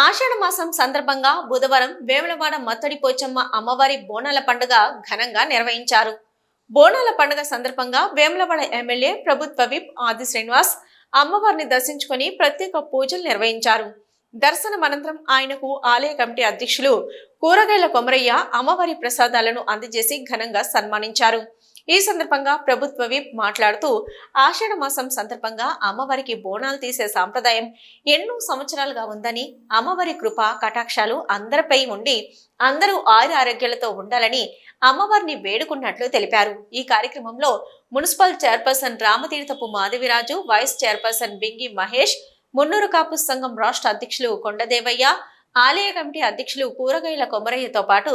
ఆషాఢ మాసం సందర్భంగా బుధవారం వేములవాడ మత్తడి పోచమ్మ అమ్మవారి బోనాల పండుగ ఘనంగా నిర్వహించారు. బోనాల పండుగ సందర్భంగా వేములవాడ ఎమ్మెల్యే ప్రభుత్వ విప్ ఆది శ్రీనివాస్ అమ్మవారిని దర్శించుకొని ప్రత్యేక పూజలు నిర్వహించారు. దర్శనం అనంతరం ఆయనకు ఆలయ కమిటీ అధ్యక్షులు కూరగాయల కొమరయ్య అమ్మవారి ప్రసాదాలను అందజేసి ఘనంగా సన్మానించారు. ఈ సందర్భంగా ప్రభుత్వ విప్ మాట్లాడుతూ ఆషాఢ మాసం సందర్భంగా అమ్మవారికి బోనాలు తీసే సాంప్రదాయం ఎన్నో సంవత్సరాలుగా ఉందని అమ్మవారి కృప కటాక్షాలు అందరిపై ఉండి అందరూ ఆయుర ఆరోగ్యాలతో ఉండాలని అమ్మవారిని వేడుకున్నట్లు తెలిపారు. ఈ కార్యక్రమంలో municipal chairperson Ramatheerthapu Madhaviraju vice chairperson Bingi Mahesh Munnuru Kapu సంఘం రాష్ట్ర అధ్యక్షులు కొండదేవయ్య ఆలయ కమిటీ అధ్యక్షులు కూరగాయల కొమరయ్యతో పాటు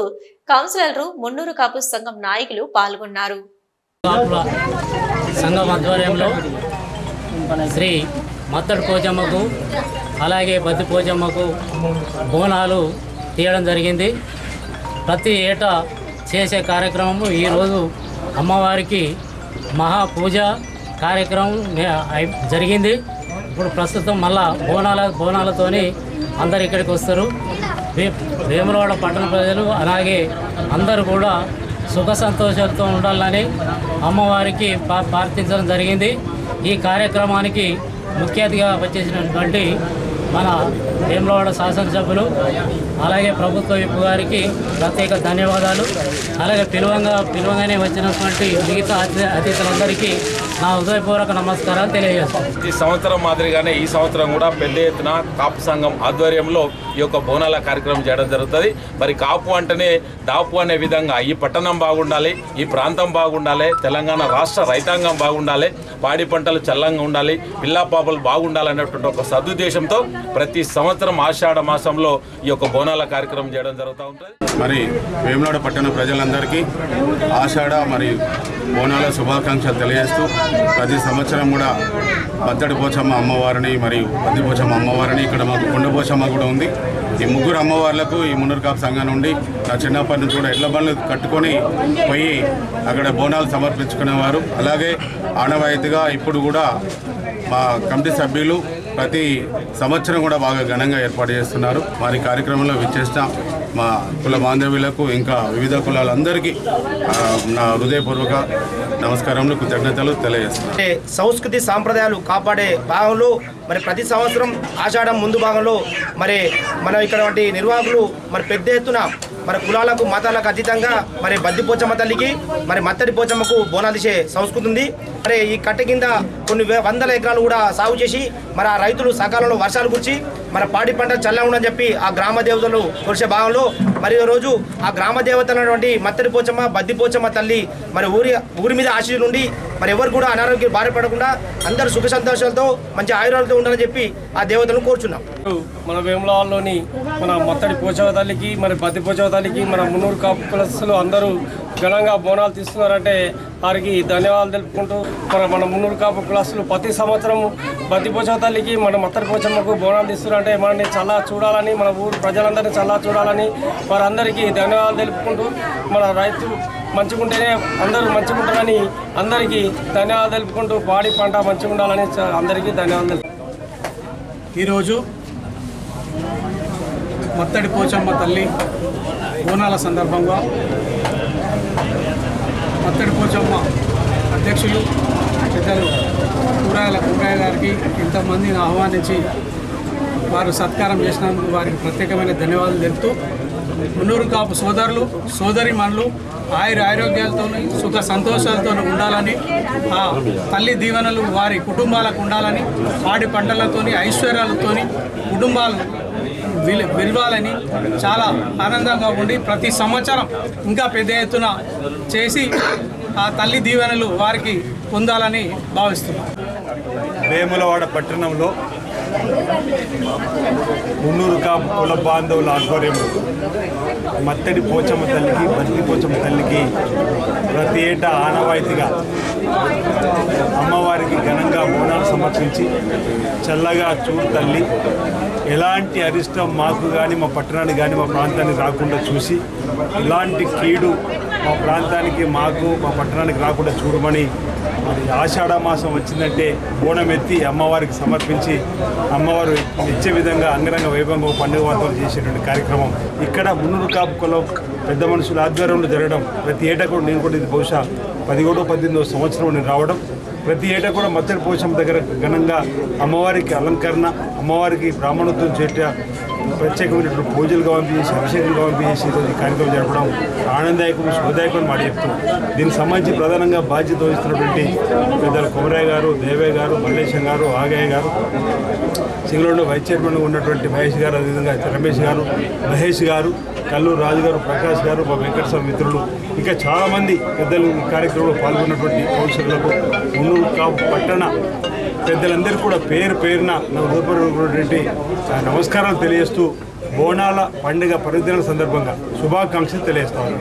కౌన్సిలర్లు మున్నూరు కాపు సంఘం నాయకులు పాల్గొన్నారు. కాపుల సంఘం ఆధ్వర్యంలో శ్రీ మత్తడి పోచమ్మకు అలాగే బద్ది పూజమ్మకు బోనాలు తీయడం జరిగింది. ప్రతి ఏటా చేసే కార్యక్రమము ఈరోజు అమ్మవారికి మహా పూజ కార్యక్రమం జరిగింది. ఇప్పుడు ప్రస్తుతం మళ్ళా బోనాల బోనాలతోని అందరు ఇక్కడికి వస్తారు. వే- వేములవాడ పట్టణ ప్రజలు అలాగే అందరూ కూడా సుఖ సంతోషాలతో ఉండాలని అమ్మవారికి ప్రార్థించడం జరిగింది. ఈ కార్యక్రమానికి ముఖ్య అతిథిగా వచ్చేసినటువంటి మన వేములవాడ శాసనసభ్యులు అలాగే ప్రభుత్వ విప్పు గారికి ప్రత్యేక ధన్యవాదాలు. అలాగే పిలువంగా పిలువంగానే వచ్చినటువంటి మిగతా అతిథులందరికీ నా హృదయపూర్వక నమస్కారాలు తెలియజేస్తాను. ఈ సంవత్సరం మాదిరిగానే ఈ సంవత్సరం కూడా పెద్ద ఎత్తున కాపు సంఘం ఆధ్వర్యంలో ఈ యొక్క బోనాల కార్యక్రమం చేయడం జరుగుతుంది. మరి కాపు అంటేనే దాపు అనే విధంగా ఈ పట్టణం బాగుండాలి ఈ ప్రాంతం బాగుండాలి తెలంగాణ రాష్ట్ర రైతాంగం బాగుండాలి పాడి పంటలు చల్లంగా ఉండాలి పిల్లా పాపలు బాగుండాలనేటువంటి ఒక సదుద్దేశంతో ప్రతి సంవత్సరం ఆషాఢ మాసంలో ఈ యొక్క బోనాల కార్యక్రమం చేయడం జరుగుతూ ఉంటుంది. మరి వేములాడ పట్టణ ప్రజలందరికీ ఆషాఢ మరి బోనాల శుభాకాంక్షలు తెలియజేస్తూ ప్రతి సంవత్సరం కూడా పద్దడి పోచమ్మ అమ్మవారిని మరియు పద్ది పోచమ్మ అమ్మవారిని ఇక్కడ మాకు కొండపోచమ్మ కూడా ఉంది. ఈ ముగ్గురు అమ్మవార్లకు ఈ మున్నూరు సంఘం నుండి నా చిన్నప్పటి నుంచి కూడా ఎడ్ల బండ్లు కట్టుకొని పోయి అక్కడ బోనాలు సమర్పించుకునేవారు. అలాగే ఆనవాయితీగా ఇప్పుడు కూడా మా కమిటీ సభ్యులు ప్రతి సంవత్సరం కూడా బాగా ఘనంగా ఏర్పాటు చేస్తున్నారు. వారి కార్యక్రమంలో విచ్చేసిన మా కుల బాంధవ్యులకు ఇంకా వివిధ కులాలందరికీ నా హృదయపూర్వక నమస్కారములు కృతజ్ఞతలు తెలియజేస్తున్నాను. అంటే సంస్కృతి సాంప్రదాయాలు కాపాడే భాగంలో మరి ప్రతి సంవత్సరం ఆషాఢం ముందు భాగంలో మరి మన ఇక్కడ వంటి నిర్వాహకులు మరి పెద్ద ఎత్తున మరి కులాలకు మతాలకు అతీతంగా మరి బద్ది పోచమ్మ తల్లికి మరి మత్తడి పోచమ్మకు బోనాలు తీసే సంస్కృతి ఉంది. మరి ఈ కట్ట కింద కొన్ని వందల ఎకరాలు కూడా సాగు చేసి మరి ఆ రైతులు సకాలంలో వర్షాలు కురిచి మన పాడి పంట చల్లగా ఉండని చెప్పి ఆ గ్రామ దేవతలు కొలిసే భాగంలో మరి రోజు ఆ గ్రామ దేవత మత్తడి పోచమ్మ బద్ది పోచమ్మ తల్లి మరి ఊరి ఊరి మీద ఆశీర్లు ఉండి మరి ఎవరు కూడా అనారోగ్యం బారిపడకుండా అందరూ సుఖ సంతోషాలతో మంచి ఆయురాలతో ఉండాలని చెప్పి ఆ దేవతలను కోరుచున్నాం. మన వేములవాడలోని మన మత్తడి పోచవ తల్లికి మరి బద్ది పోచవ తల్లికి మన మున్నూరు కాపు కులస్తులు అందరూ ఘనంగా బోనాలు తీస్తున్నారంటే వారికి ధన్యవాదాలు తెలుపుకుంటూ మన మన మున్నూరు కాపు కులస్తులు ప్రతి సంవత్సరం బద్ది పోచవతల్లికి మన మత్తడి పోచమ్మకు బోనాలు తీస్తున్నారంటే మనని చల్లా చూడాలని మన ఊరు ప్రజలందరినీ చల్లా చూడాలని వారందరికీ ధన్యవాదాలు తెలుపుకుంటూ మన రైతు మంచిగుంటేనే అందరూ మంచిగుంటారని అందరికీ ధన్యవాదాలు తెలుపుకుంటూ పాడి పంట మంచిగా ఉండాలని అందరికీ ధన్యవాదాలు ఈరోజు మత్తడి పోచమ్మ తల్లి బోనాల సందర్భంగా మత్తడి పోచమ్మ అధ్యక్షులు పెద్దలు కూరగాయల కూరగాయ గారికి ఇంతమందిని ఆహ్వానించి వారు సత్కారం చేసినందుకు వారికి ప్రత్యేకమైన ధన్యవాదాలు తెలుపుతూ మున్నూరు కాపు సోదరులు సోదరి మనులు ఆయుర ఆరోగ్యాలతో సుఖ సంతోషాలతో ఉండాలని ఆ తల్లి దీవెనలు వారి కుటుంబాలకు ఉండాలని వాడి పంటలతోని ఐశ్వర్యాలతోని కుటుంబాలు విలవాలని చాలా ఆనందంగా ఉండి ప్రతి సంవత్సరం ఇంకా పెద్ద ఎత్తున చేసి ఆ తల్లి దీవెనలు వారికి పొందాలని భావిస్తున్నాం. వేములవాడ పట్టణంలో మున్నూరు కాపు కుల బాంధవుల ఆధ్వర్యంలో మత్తడి పోచమ్మ తల్లికి మత్తి పోచమ్మ తల్లికి ప్రతి ఏటా ఆనవాయితీగా అమ్మవారికి ఘనంగా బోనాలు సమర్పించి చల్లగా చూడు తల్లి ఎలాంటి అరిష్టం మాకు కానీ మా పట్టణానికి కానీ మా ప్రాంతానికి రాకుండా చూసి ఎలాంటి కీడు మా ప్రాంతానికి మాకు మా పట్టణానికి రాకుండా చూడమని మరి ఆషాఢ మాసం వచ్చిందంటే బోనం ఎత్తి అమ్మవారికి సమర్పించి అమ్మవారు ఇచ్చే విధంగా అంగరంగ వైభవంగా పండుగ వాతావరణం చేసేటువంటి కార్యక్రమం. ఇక్కడ మున్నూరు కాపుకలో పెద్ద మనుషుల ఆధ్వర్యంలో జరగడం ప్రతి ఏటా కూడా నేను కూడా ఇది బహుశా పదిహేడో పద్దెనిమిదో సంవత్సరం నేను రావడం. ప్రతి ఏటా కూడా మత్తడి పోషం దగ్గర ఘనంగా అమ్మవారికి అలంకరణ అమ్మవారికి బ్రాహ్మణత్వం చేట ప్రత్యేకమైనటువంటి పూజలు పంపించేసి చేసి పంపించేసి ఈ కార్యక్రమం జరపడం ఆనందదాయకం శుభదాయకం మాట చెప్తున్నాం దీనికి సంబంధించి ప్రధానంగా బాధ్యత వహిస్తున్నటువంటి పెద్దల కుమరయ్య గారు దేవయ్య గారు మల్లేశం గారు ఆగయ్య గారు సింగళూరులో వైస్ చైర్మన్గా ఉన్నటువంటి మహేష్ గారు అదేవిధంగా రమేష్ గారు మహేష్ గారు కల్లూరు రాజు గారు ప్రకాష్ గారు మా వెంకటస్వామి మిత్రులు ఇంకా చాలామంది పెద్దలు ఈ కార్యక్రమంలో పాల్గొన్నటువంటి కౌన్సిలర్లకు మున్నూరు కాపు పట్టణ పెద్దలందరూ కూడా పేరు పేరున నా హృదయపూర్వకమైనటువంటి నమస్కారాలు తెలియజేస్తూ బోనాల పండుగ పర్వదినాల సందర్భంగా శుభాకాంక్షలు తెలియజేస్తాను.